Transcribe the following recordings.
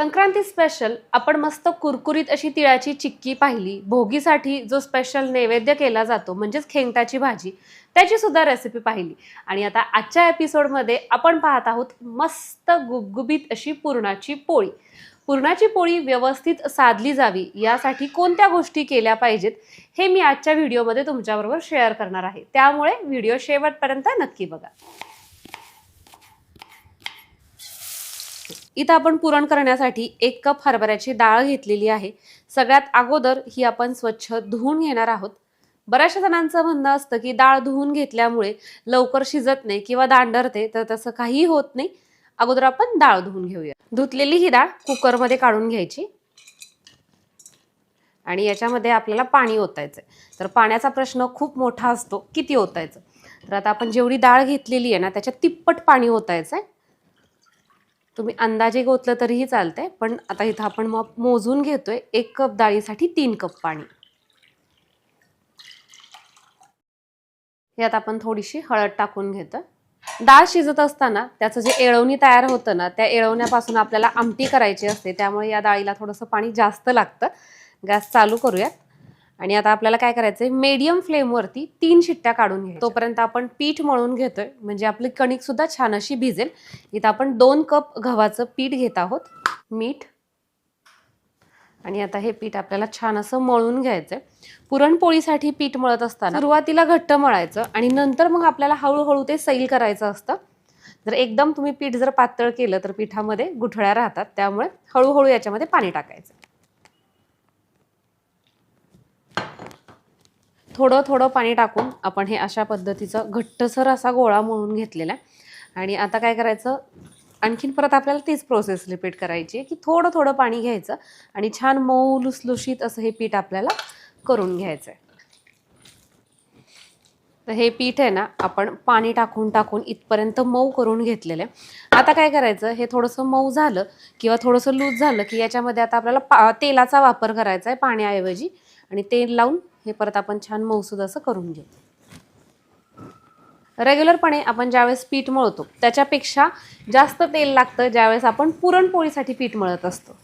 Sankranti special आपण मस्त कुरकुरीत अशी तिळाची चिक्की पाहिली. भोगीसाठी जो स्पेशल नैवेद्य केला जातो म्हणजेच खेंगटाची भाजी त्याची सुद्धा रेसिपी पाहिली. आणि आता आजच्या एपिसोडमध्ये आपण पाहत आहोत मस्त गुबगुबीत अशी पुरणाची पोळी. पुरणाची पोळी व्यवस्थित साधली जावी यासाठी कोणत्या गोष्टी केल्या पाहिजेत हे मी आजच्या व्हिडिओमध्ये तुमच्याबरोबर शेअर करणार आहे. त्यामुळे व्हिडिओ शेवटपर्यंत नक्की बघा. इथं आपण पुरण करण्यासाठी एक कप हरभऱ्याची डाळ घेतलेली आहे. सगळ्यात अगोदर ही आपण स्वच्छ धुवून घेणार आहोत. बऱ्याचशा जणांचं म्हणणं असतं की डाळ धुवून घेतल्यामुळे लवकर शिजत नाही किंवा दांडरते तर तसं काही होत नाही. अगोदर आपण डाळ धुवून घेऊया. धुतलेली ही डाळ कुकरमध्ये काढून घ्यायची. आणि याच्यामध्ये आपल्याला पाणी ओतायचं तर पाण्याचा प्रश्न खूप मोठा असतो किती ओतायचं? तर आता आपण जेवढी डाळ घेतलेली आहे ना त्याच्यात तिप्पट पाणी ओतायचं आहे तुम्ही अंदाजे गोतलं तरीही चालतंय पण आता इथं आपण मग मोजून घेतोय एक कप डाळीसाठी तीन कप पाणी. यात आपण थोडीशी हळद टाकून घेतोय. डाळ शिजत असताना त्याचं जे एळवणी तयार होतं ना त्या एळवण्यापासून आपल्याला आमटी करायची असते त्यामुळे या डाळीला थोडंसं पाणी जास्त लागतं. गॅस चालू करूयात. आणि आता आपल्याला काय करायचंय? मीडियम फ्लेमवरती तीन शिट्ट्या काढून घ्या तोपर्यंत आपण पीठ मळून घेतोय. म्हणजे आपली कणिक सुद्धा छान अशी भिजेल. इथं आपण दोन कप गव्हाचं पीठ घेत आहोत. मीठ. आणि आता हे पीठ आपल्याला छान असं मळून घ्यायचंय. पुरणपोळीसाठी पीठ मळत असताना सुरुवातीला घट्ट मळायचं आणि नंतर मग आपल्याला हळूहळू ते सैल करायचं असतं. जर एकदम तुम्ही पीठ जर पातळ केलं तर पिठामध्ये गुठळ्या राहतात. त्यामुळे हळूहळू याच्यामध्ये पाणी टाकायचं. थोडं थोडं पाणी टाकून आपण हे अशा पद्धतीचं घट्टसर असा गोळा म्हणून घेतलेला आहे. आणि आता काय करायचं? आणखीन परत आपल्याला तीच प्रोसेस रिपीट करायची आहे की थोडं थोडं पाणी घ्यायचं आणि छान मऊ लुसलुशीत असं हे पीठ आपल्याला करून घ्यायचं आहे तर हे पीठ आहे ना आपण पाणी टाकून टाकून इथपर्यंत मऊ करून घेतलेलं आहे. आता काय करायचं? हे थोडंसं मऊ झालं किंवा थोडंसं लूज झालं की याच्यामध्ये आता आपल्याला पा तेलाचा वापर करायचा आहे पाण्याऐवजी. आणि तेल लावून हे परत आपण छान मौसूद असं करून घेऊ. रेग्युलरपणे आपण ज्यावेळेस पीठ मळतो त्याच्यापेक्षा जास्त तेल लागतं ज्यावेळेस आपण पुरणपोळीसाठी पीठ मळत असतो.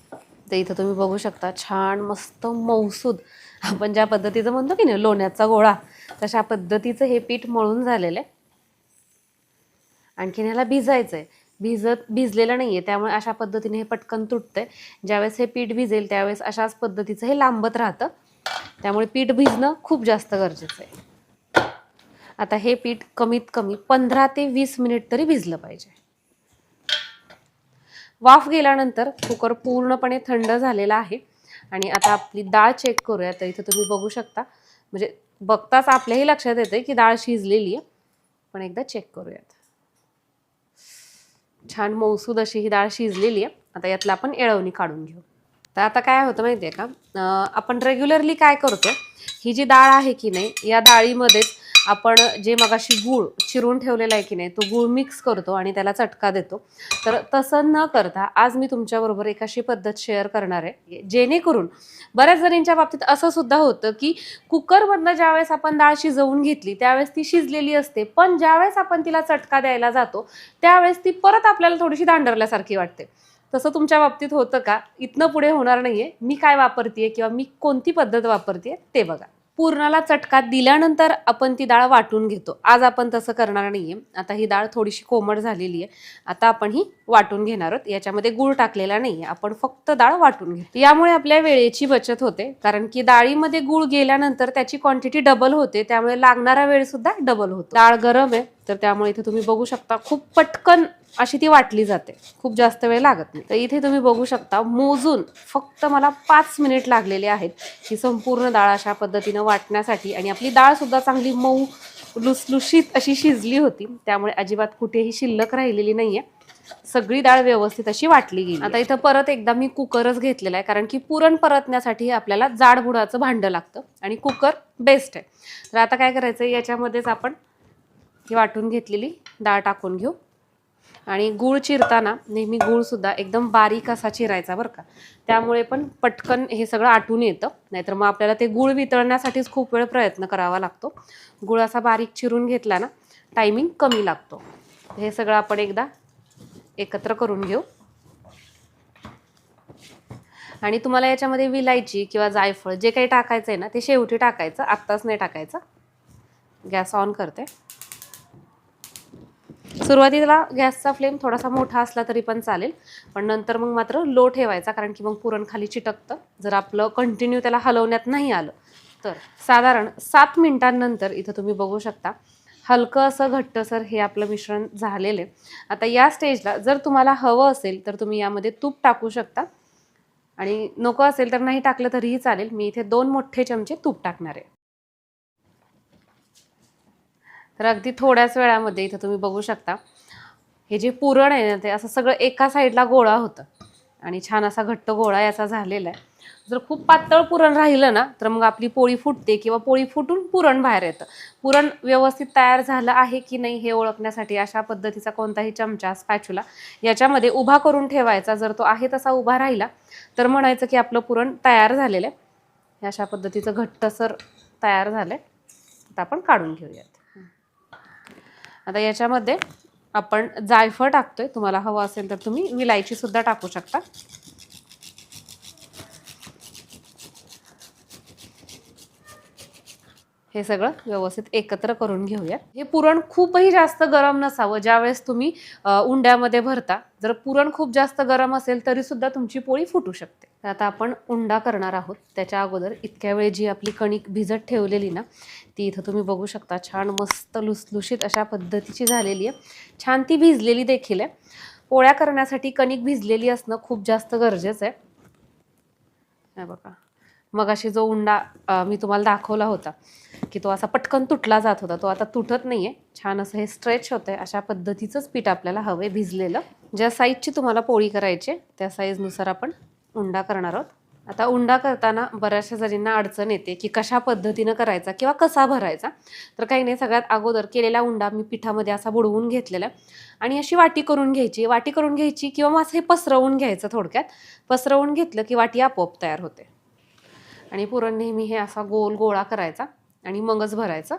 तर इथं तुम्ही बघू शकता छान मस्त मऊसूद. आपण ज्या पद्धतीचं म्हणतो की नाही लोण्याचा गोळा तशा पद्धतीचं हे पीठ मळून झालेलं आहे. आणखीन ह्याला भिजायचं आहे भिजत भिजलेलं नाही आहे त्यामुळे अशा पद्धतीने हे पटकन तुटतंय. ज्यावेळेस हे पीठ भिजेल त्यावेळेस अशाच पद्धतीचं हे लांबत राहतं. त्यामुळे पीठ भिजणं खूप जास्त गरजेचं आहे. आता हे पीठ कमीत कमी पंधरा ते वीस मिनिट तरी भिजलं पाहिजे. वाफ गेल्यानंतर कुकर पूर्णपणे थंड झालेला आहे. आणि आता आपली डाळ चेक करूया. तर इथं तुम्ही बघू शकता. म्हणजे बघताच आपल्याही लक्षात येते की डाळ शिजलेली आहे. पण एकदा चेक करूयात. छान मौसूद अशी ही डाळ शिजलेली आहे. आता यातला आपण एळवणी काढून घेऊ. तर आता काय होतं माहिती आहे का आपण रेग्युलरली काय करतो ही जी डाळ आहे की नाही या डाळीमध्येच आपण जे मगाशी गूळ चिरून ठेवलेला आहे की नाही तो गूळ मिक्स करतो आणि त्याला चटका देतो. तर तसं न करता आज मी तुमच्याबरोबर एक अशी पद्धत शेअर करणार आहे जेणेकरून बऱ्याच जणींच्या बाबतीत असं सुद्धा होतं की कुकरमधनं ज्यावेळेस आपण डाळ शिजवून घेतली त्यावेळेस ती शिजलेली असते. पण ज्यावेळेस आपण तिला चटका द्यायला जातो त्यावेळेस ती परत आपल्याला थोडीशी दांडरल्यासारखी वाटते. तसं तुमच्या बाबतीत होतं का? इथनं पुढे होणार नाहीये. मी काय वापरतेय किंवा मी कोणती पद्धत वापरते ते बघा. पूर्णाला चटका दिल्यानंतर आपण ती डाळ वाटून घेतो. आज आपण तसं करणार नाहीये. आता ही डाळ थोडीशी कोमट झालेली आहे. आता आपण ही वाटून घेणार आहोत. याच्यामध्ये गुळ टाकलेला नाहीये. आपण फक्त डाळ वाटून घेतो. यामुळे आपल्या वेळेची बचत होते. कारण की डाळीमध्ये गुळ गेल्यानंतर त्याची क्वांटिटी डबल होते. त्यामुळे लागणारा वेळ सुद्धा डबल होतो. डाळ गरम आहे. तर त्यामुळे इथे तुम्ही बघू शकता खूप पटकन अशी ती वाटली जाते. खूप जास्त वेळ लागत नाही. तर इथे तुम्ही बघू शकता मोजून फक्त मला पाच मिनिट लागलेले आहेत. ही संपूर्ण डाळ अशा पद्धतीनं वाटण्यासाठी आणि आपली डाळसुद्धा चांगली मऊ लुसलुशीत अशी शिजली होती. त्यामुळे अजिबात कुठेही शिल्लक राहिलेली नाहीये. सगळी डाळ व्यवस्थित अशी वाटली गेली. आता इथं परत एकदा मी कुकरच घेतलेला आहे कारण की पुरण परतण्यासाठी आपल्याला जाडबुडाचं भांडं लागतं आणि कुकर बेस्ट आहे. तर आता काय करायचं याच्यामध्येच आपण ही वाटून घेतलेली डाळ टाकून घेऊ. आणि गूळ चिरताना नेहमी गूळसुद्धा एकदम बारीक असा चिरायचा बरं का. त्यामुळे पण पटकन हे सगळं आटून येतं. नाहीतर मग आपल्याला ते गूळ वितळण्यासाठीच खूप वेळ प्रयत्न करावा लागतो. गूळ असा बारीक चिरून घेतला ना टायमिंग कमी लागतो. हे सगळं आपण एकदा एकत्र करून घेऊ. आणि तुम्हाला याच्यामध्ये विलायची किंवा जायफळ जे काही टाकायचं आहे ना ते शेवटी टाकायचं आत्ताच नाही टाकायचं. गॅस ऑन करते. सुरुवातीला गॅसचा फ्लेम थोडासा मोठा असला तरी पण चालेल. पण नंतर मग मात्र लो ठेवायचा कारण की मग पुरण खाली चिटकतं. जर आपलं कंटिन्यू त्याला हलवण्यात नाही आलं तर साधारण सात मिनिटांनंतर इथं तुम्ही बघू शकता. हलकं असं घट्टसर हे आपलं मिश्रण झालेलं आहे. आता या स्टेजला जर तुम्हाला हवं असेल तर तुम्ही यामध्ये तूप टाकू शकता. आणि नको असेल तर नाही टाकलं तरीही चालेल. मी इथे दोन मोठे चमचे तूप टाकणार आहे. तर अगदी थोड्याच वेळामध्ये इथं तुम्ही बघू शकता. हे जे पुरण आहे ना ते असं सगळं एका साईडला गोळा होतं. आणि छान असा घट्ट गोळा याचा झालेला आहे. जर खूप पातळ पुरण राहिलं ना तर मग आपली पोळी फुटते किंवा पोळी फुटून पुरण बाहेर येतं. पुरण व्यवस्थित तयार झालं आहे की नाही हे ओळखण्यासाठी अशा पद्धतीचा कोणताही चमचा स्पॅच्युला याच्यामध्ये उभा करून ठेवायचा. जर तो आहे तसा उभा राहिला तर म्हणायचं की आपलं पुरण तयार झालेलं आहे. हे अशा पद्धतीचं घट्टसर तयार झालं आहे आता आपण काढून घेऊयात. आता याच्यामध्ये आपण जायफळ टाकतोय. तुम्हाला हवं असेल तर तुम्ही विलायची सुद्धा टाकू शकता. हे सगळं व्यवस्थित एकत्र करून घेऊया. हे पुरण खूपही जास्त गरम नसावं. ज्यावेळेस तुम्ही उंड्यामध्ये भरता जर पुरण खूप जास्त गरम असेल तरी सुद्धा तुमची पोळी फुटू शकते. तर आता आपण उंडा करणार आहोत. त्याच्या अगोदर इतक्या वेळ जी आपली कणिक भिजत ठेवलेली ना ती इथं तुम्ही बघू शकता. छान मस्त लुसलुशीत अशा पद्धतीची झालेली आहे. छान ती भिजलेली देखील आहे. पोळ्या करण्यासाठी कणिक भिजलेली असणं खूप जास्त गरजेचं आहे. बघा. मग अशी जो उंडा मी तुम्हाला दाखवला होता की तो असा पटकन तुटला जात होता. तो आता तुटत नाही आहे छान असं हे स्ट्रेच होतं आहे अशा पद्धतीचंच पीठ आपल्याला हवे भिजलेलं. ज्या साईजची तुम्हाला पोळी करायची आहे, त्या साईजनुसार आपण उंडा करणार आहोत. आता उंडा करताना बऱ्याचशा जणींना अडचण येते की कशा पद्धतीनं करायचा किंवा कसा भरायचा. तर काही नाही सगळ्यात अगोदर केलेला उंडा मी पिठामध्ये असा बुडवून घेतलेला आणि अशी वाटी करून घ्यायची. वाटी करून घ्यायची किंवा मग असं हे पसरवून घ्यायचं थोडक्यात. पसरवून घेतलं की वाटी आपोआप तयार होते. आणि पुरण नेहमी हे असा गोल गोळा करायचा आणि मगच भरायचा.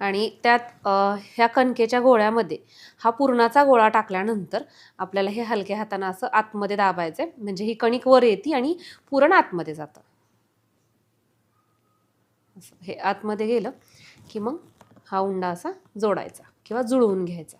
आणि त्यात ह्या कणकेच्या गोळ्यामध्ये हा पुरणाचा गोळा टाकल्यानंतर आपल्याला हे हलक्या हातानं असं आतमध्ये दाबायचं आहे म्हणजे ही कणिक वर येते आणि पुरण आतमध्ये जातं. हे आतमध्ये गेलं की मग हा उंडा असा जोडायचा किंवा जुळवून घ्यायचा.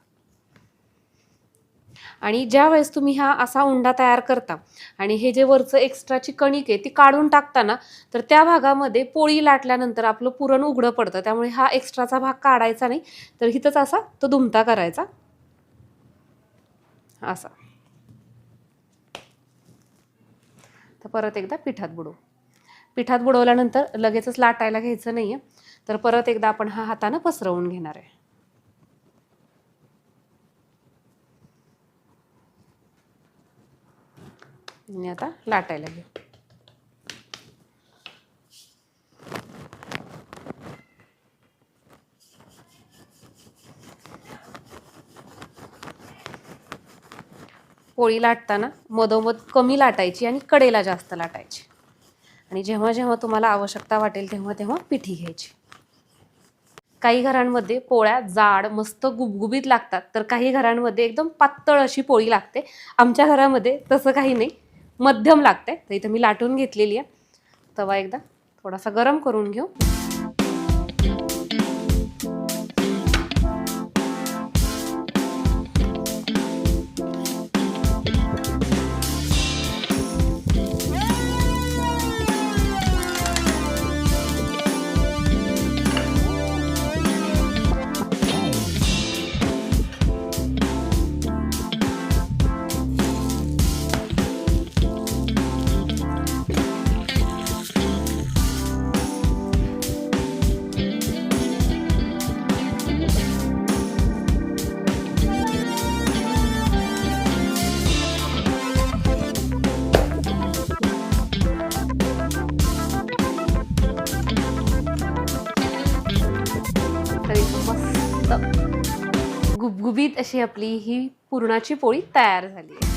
आणि ज्या वेळेस तुम्ही हा असा उंडा तयार करता आणि हे जे वरचं एक्स्ट्राची कणिक आहे ती काढून टाकताना तर त्या भागामध्ये पोळी लाटल्यानंतर आपलं पुरण उघडं पडतं. त्यामुळे हा एक्स्ट्राचा भाग काढायचा नाही तर हिथंच असा तो दुमता करायचा. असा. तर परत एकदा पिठात बुडवू. पिठात बुडवल्यानंतर लगेचच लाटायला घ्यायचं नाहीये. तर परत एकदा आपण हा हातानं पसरवून घेणार आहे. आणि आता लाटायला घेऊ. पोळी लाटताना मधोमध कमी लाटायची आणि कडेला जास्त लाटायची. आणि जेव्हा जेव्हा तुम्हाला आवश्यकता वाटेल तेव्हा तेव्हा पिठी घ्यायची. काही घरांमध्ये पोळ्या जाड मस्त गुबगुबीत लागतात. तर काही घरांमध्ये एकदम पातळ अशी पोळी लागते. आमच्या घरामध्ये तसं काही नाही. मध्यम लागते तर इथं मी लाटून घेतलेली आहे. तवा एकदा थोडासा गरम करून घेऊ. अशी आपली ही पुरणाची पोळी तयार झाली आहे.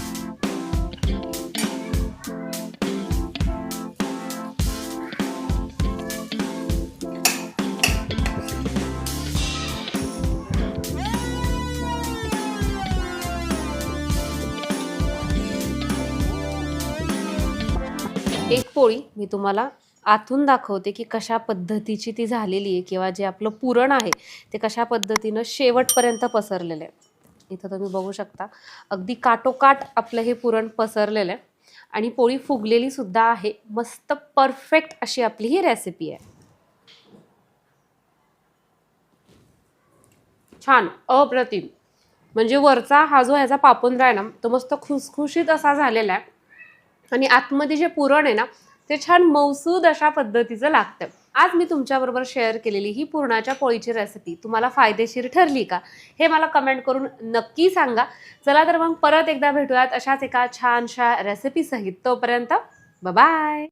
एक पोळी मी तुम्हाला आतून दाखवते की कशा पद्धतीची ती झालेली आहे किंवा जे आपलं पुरण आहे ते कशा पद्धतीनं शेवटपर्यंत पसरलेलं आहे. इथं तुम्ही बघू शकता. अगदी काटोकाट आपलं हे पुरण पसरलेलं आहे. आणि पोळी फुगलेली सुद्धा आहे. मस्त परफेक्ट अशी आपली ही रेसिपी आहे. छान अप्रतिम. म्हणजे वरचा हा जो ह्याचा पापुंद्रा आहे ना तो मस्त खुसखुशीत असा झालेला आहे. आणि आतमध्ये जे पुरण आहे ना ते छान मौसूद अशा पद्धतीचं लागतं आज मी तुमच्याबरोबर शेअर केलेली ही पुरणाच्या पोळीची रेसिपी तुम्हाला फायदेशीर ठरली का? हे मला कमेंट करून नक्की सांगा. चला तर मग परत एकदा भेटूयात अशाच एका छानशा रेसिपीसहित तोपर्यंत बाय